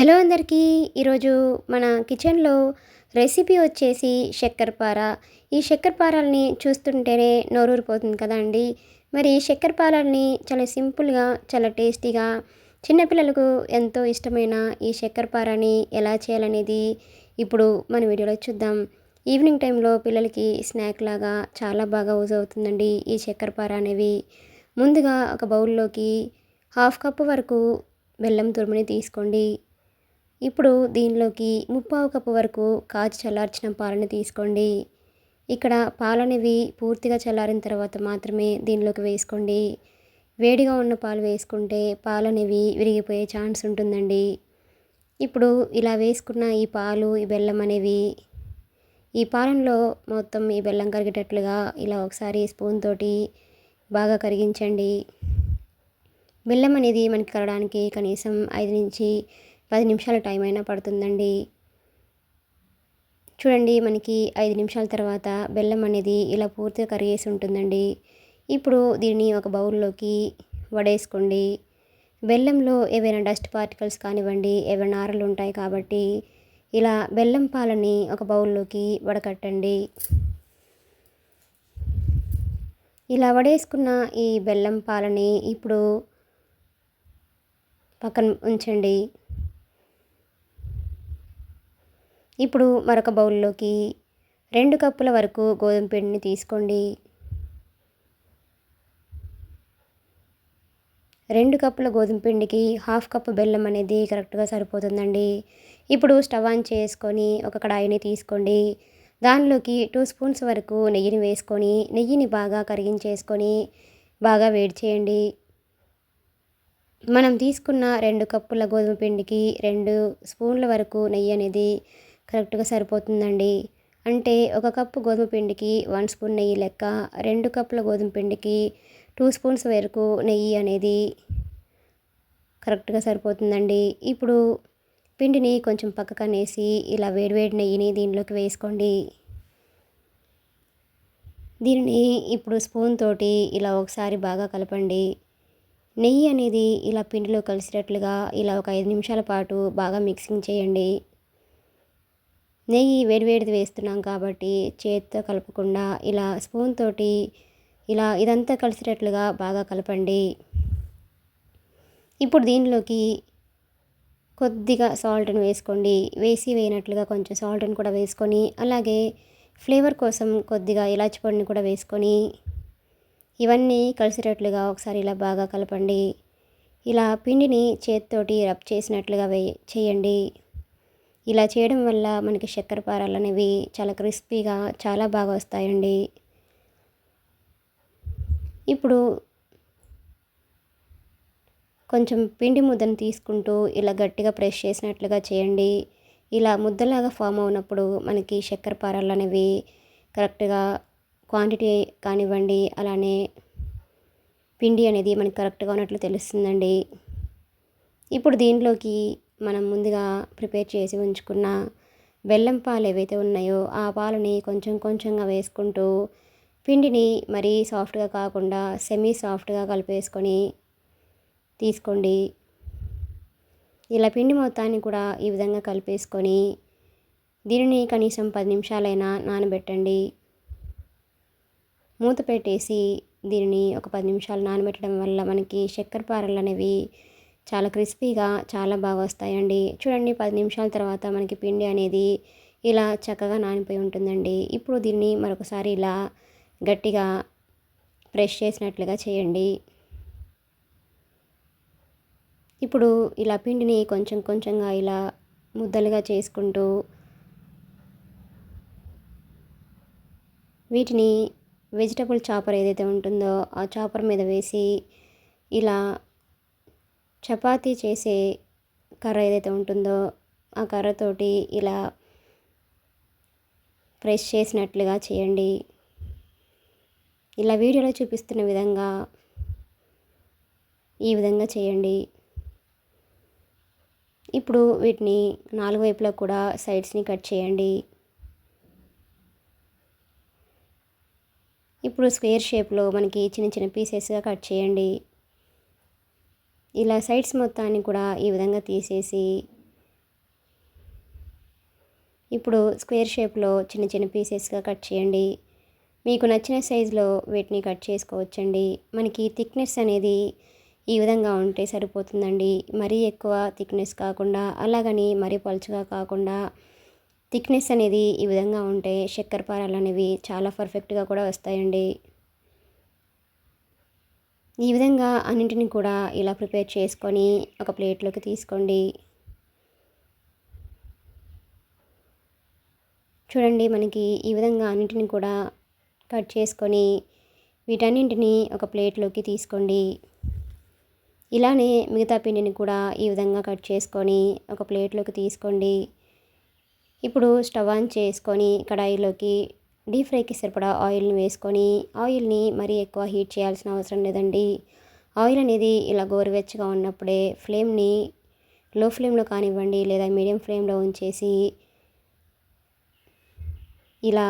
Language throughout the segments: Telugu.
హలో అందరికీ. ఈరోజు మన కిచెన్లో రెసిపీ వచ్చేసి చక్కెరపార. ఈ శక్కరపారల్ని చూస్తుంటేనే నోరూరిపోతుంది కదా అండి. మరి ఈ చాలా సింపుల్గా చాలా టేస్టీగా చిన్నపిల్లలకు ఎంతో ఇష్టమైన ఈ చక్కెరపారని ఎలా చేయాలనేది ఇప్పుడు మన వీడియోలో చూద్దాం. ఈవినింగ్ టైంలో పిల్లలకి స్నాక్ లాగా చాలా బాగా యూజ్ అవుతుందండి ఈ చక్కెరపార అనేవి. ముందుగా ఒక బౌల్లోకి హాఫ్ కప్ వరకు బెల్లం తురుముని తీసుకోండి. ఇప్పుడు దీనిలోకి ముప్పావు కప్పు వరకు కాచి చల్లార్చిన పాలని తీసుకోండి. ఇక్కడ పాలనేవి పూర్తిగా చల్లారిన తర్వాత మాత్రమే దీనిలోకి వేసుకోండి. వేడిగా ఉన్న పాలు వేసుకుంటే పాలు అనేవి విరిగిపోయే ఛాన్స్ ఉంటుందండి. ఇప్పుడు ఇలా వేసుకున్న ఈ పాలు ఈ బెల్లం అనేవి ఈ పాలనలో మొత్తం ఈ బెల్లం కరిగేటట్లుగా ఇలా ఒకసారి స్పూన్ తోటి బాగా కరిగించండి. బెల్లం అనేది మనకి కరగడానికి కనీసం ఐదు నుంచి పది నిమిషాల టైం అయినా పడుతుందండి. చూడండి మనకి ఐదు నిమిషాల తర్వాత బెల్లం అనేది ఇలా పూర్తిగా కరిగేసి ఉంటుందండి. ఇప్పుడు దీన్ని ఒక బౌల్లోకి వడేసుకోండి. బెల్లంలో ఏవైనా డస్ట్ పార్టికల్స్ కానివ్వండి ఏవైనా నారలు ఉంటాయి కాబట్టి ఇలా బెల్లం పాలని ఒక బౌల్లోకి వడకట్టండి. ఇలా వడేసుకున్న ఈ బెల్లం పాలని ఇప్పుడు పక్కన ఉంచండి. ఇప్పుడు మరొక బౌల్లోకి రెండు కప్పుల వరకు గోధుమ పిండిని తీసుకోండి. రెండు కప్పుల గోధుమ పిండికి హాఫ్ కప్పు బెల్లం అనేది కరెక్ట్గా సరిపోతుందండి. ఇప్పుడు స్టవ్ ఆన్ చేసుకొని ఒక కడాయిని తీసుకోండి. దానిలోకి టూ స్పూన్స్ వరకు నెయ్యిని వేసుకొని నెయ్యిని బాగా కరిగించేసుకొని బాగా వేడి చేయండి. మనం తీసుకున్న రెండు కప్పుల గోధుమ పిండికి రెండు స్పూన్ల వరకు నెయ్యి అనేది కరెక్ట్గా సరిపోతుందండి. అంటే ఒక కప్పు గోధుమ పిండికి వన్ స్పూన్ నెయ్యి లెక్క రెండు కప్పుల గోధుమ పిండికి టూ స్పూన్స్ వరకు నెయ్యి అనేది కరెక్ట్గా సరిపోతుందండి. ఇప్పుడు పిండిని కొంచెం పక్కకు అనేసి ఇలా వేడివేడి నెయ్యిని దీనిలోకి వేసుకోండి. దీనిని ఇప్పుడు స్పూన్ తోటి ఇలా ఒకసారి బాగా కలపండి. నెయ్యి అనేది ఇలా పిండిలో కలిసేటట్లుగా ఇలా ఒక ఐదు నిమిషాల పాటు బాగా మిక్సింగ్ చేయండి. నెయ్యి వేడివేడిది వేస్తున్నాం కాబట్టి చేతితో కలపకుండా ఇలా స్పూన్ తోటి ఇలా ఇదంతా కలిసేటట్లుగా బాగా కలపండి. ఇప్పుడు దీనిలోకి కొద్దిగా సాల్ట్ని వేసుకోండి. వేసి వేయనట్లుగా కొంచెం సాల్ట్ని కూడా వేసుకొని అలాగే ఫ్లేవర్ కోసం కొద్దిగా ఇలాచి పొడిని కూడా వేసుకొని ఇవన్నీ కలిసేటట్లుగా ఒకసారి ఇలా బాగా కలపండి. ఇలా పిండిని చేతితోటి రబ్ చేసినట్లుగా వే చేయండి. ఇలా చేయడం వల్ల మనకి చక్కెర పారాలు అనేవి చాలా క్రిస్పీగా చాలా బాగా వస్తాయండి. ఇప్పుడు కొంచెం పిండి ముద్దను తీసుకుంటూ ఇలా గట్టిగా ప్రెస్ చేసినట్లుగా చేయండి. ఇలా ముద్దలాగా ఫామ్ అవునప్పుడు మనకి చక్కెర పారాలు అనేవి కరెక్ట్గా క్వాంటిటీ కానివ్వండి అలానే పిండి అనేది మనకి కరెక్ట్గా ఉన్నట్లు తెలుస్తుందండి. ఇప్పుడు దీంట్లోకి మనం ముందుగా ప్రిపేర్ చేసి ఉంచుకున్న బెల్లం పాలు ఏవైతే ఉన్నాయో ఆ పాలని కొంచెం కొంచెంగా వేసుకుంటూ పిండిని మరీ సాఫ్ట్గా కాకుండా సెమీ సాఫ్ట్గా కలిపేసుకొని తీసుకోండి. ఇలా పిండి మొత్తాన్ని కూడా ఈ విధంగా కలిపేసుకొని దీనిని కనీసం పది నిమిషాలైనా నానబెట్టండి. మూత పెట్టేసి దీనిని ఒక పది నిమిషాలు నానబెట్టడం వల్ల మనకి చక్కెర పారలు అనేవి చాలా క్రిస్పీగా చాలా బాగా వస్తాయండి. చూడండి పది నిమిషాల తర్వాత మనకి పిండి అనేది ఇలా చక్కగా నానిపోయి ఉంటుందండి. ఇప్పుడు దీన్ని మరొకసారి ఇలా గట్టిగా ప్రెష్ చేసినట్లుగా చేయండి. ఇప్పుడు ఇలా పిండిని కొంచెం కొంచెంగా ఇలా ముద్దలుగా చేసుకుంటూ వీటిని వెజిటబుల్ చాపర్ ఏదైతే ఉంటుందో ఆ చాపర్ మీద వేసి ఇలా చపాతీ చేసే కర్ర ఏదైతే ఉంటుందో ఆ కర్రతోటి ఇలా ప్రెస్ చేసినట్లుగా చేయండి. ఇలా వీడియోలో చూపిస్తున్న విధంగా ఈ విధంగా చేయండి. ఇప్పుడు వీటిని నాలుగు వైపులా కూడా సైడ్స్ని కట్ చేయండి. ఇప్పుడు స్క్వేర్ షేప్లో మనకి చిన్న చిన్న పీసెస్గా కట్ చేయండి. ఇలా సైడ్స్ మొత్తాన్ని కూడా ఈ విధంగా తీసేసి ఇప్పుడు స్క్వేర్ షేప్లో చిన్న చిన్న పీసెస్గా కట్ చేయండి. మీకు నచ్చిన సైజులో వీటిని కట్ చేసుకోవచ్చండి. మనకి థిక్నెస్ అనేది ఈ విధంగా ఉంటే సరిపోతుందండి. మరీ ఎక్కువ థిక్నెస్ కాకుండా అలాగని మరీ పలుచగా కాకుండా థిక్నెస్ అనేది ఈ విధంగా ఉంటే చక్కెర పారాలు అనేవి చాలా పర్ఫెక్ట్గా కూడా వస్తాయండి. ఈ విధంగా అన్నింటిని కూడా ఇలా ప్రిపేర్ చేసుకొని ఒక ప్లేట్లోకి తీసుకోండి. చూడండి మనకి ఈ విధంగా అన్నింటిని కూడా కట్ చేసుకొని వీటన్నింటిని ఒక ప్లేట్లోకి తీసుకోండి. ఇలానే మిగతా పిండిని కూడా ఈ విధంగా కట్ చేసుకొని ఒక ప్లేట్లోకి తీసుకోండి. ఇప్పుడు స్టవ్ ఆన్ చేసుకొని కడాయిలోకి డీప్ ఫ్రైకి సరిపడా ఆయిల్ని వేసుకొని ఆయిల్ని మరీ ఎక్కువ హీట్ చేయాల్సిన అవసరం లేదండి. ఆయిల్ అనేది ఇలా గోరువెచ్చగా ఉన్నప్పుడే ఫ్లేమ్ని లో ఫ్లేమ్లో కానివ్వండి లేదా మీడియం ఫ్లేమ్లో ఉంచేసి ఇలా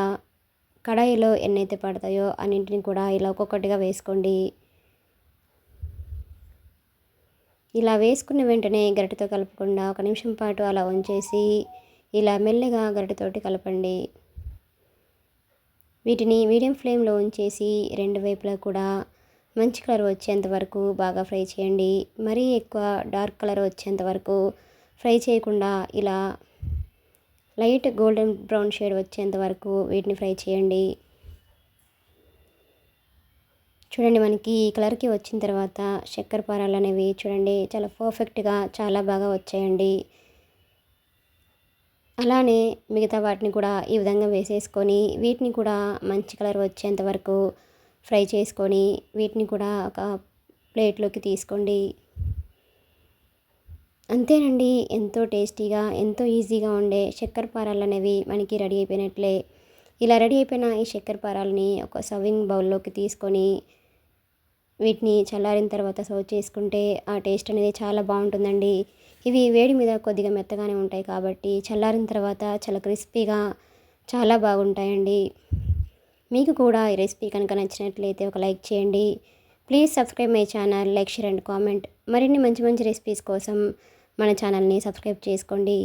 కడాయిలో ఎన్నైతే పడతాయో అన్నింటిని కూడా ఇలా ఒక్కొక్కటిగా వేసుకోండి. ఇలా వేసుకున్న వెంటనే గరిటతో కలపకుండా ఒక నిమిషం పాటు అలా ఉంచేసి ఇలా మెల్లగా గరిటతోటి కలపండి. వీటిని మీడియం ఫ్లేమ్లో ఉంచేసి రెండు వైపులా కూడా మంచి కలర్ వచ్చేంత వరకు బాగా ఫ్రై చేయండి. మరీ ఎక్కువ డార్క్ కలర్ వచ్చేంత వరకు ఫ్రై చేయకుండా ఇలా లైట్ గోల్డెన్ బ్రౌన్ షేడ్ వచ్చేంత వరకు వీటిని ఫ్రై చేయండి. చూడండి మనకి ఈ కలర్కి వచ్చిన తర్వాత చక్కెర పారాలు అనేవి చూడండి చాలా పర్ఫెక్ట్గా చాలా బాగా వచ్చాయండి. అలానే మిగతా వాటిని కూడా ఈ విధంగా వేసేసుకొని వీటిని కూడా మంచి కలర్ వచ్చేంత వరకు ఫ్రై చేసుకొని వీటిని కూడా ఒక ప్లేట్లోకి తీసుకోండి. అంతేనండి ఎంతో టేస్టీగా ఎంతో ఈజీగా ఉండే చక్కెర పారాలు అనేవి మనకి రెడీ అయిపోయినట్లే. ఇలా రెడీ అయిపోయిన ఈ చక్కెర పారాలని ఒక సర్వింగ్ బౌల్లోకి తీసుకొని వీటిని చల్లారిన తర్వాత సర్వ్ చేసుకుంటే ఆ టేస్ట్ అనేది చాలా బాగుంటుందండి. ఇవి వేడి మీద కొద్దిగా మెత్తగానే ఉంటాయి కాబట్టి చల్లారిన తర్వాత చాలా క్రిస్పీగా చాలా బాగుంటాయండి. మీకు కూడా ఈ రెసిపీ కనుక నచ్చినట్లయితే ఒక లైక్ చేయండి. Please subscribe my channel like share and comment. మరిన్ని మంచి మంచి రెసిపీస్ కోసం మన ఛానల్ని సబ్స్క్రైబ్ చేసుకోండి.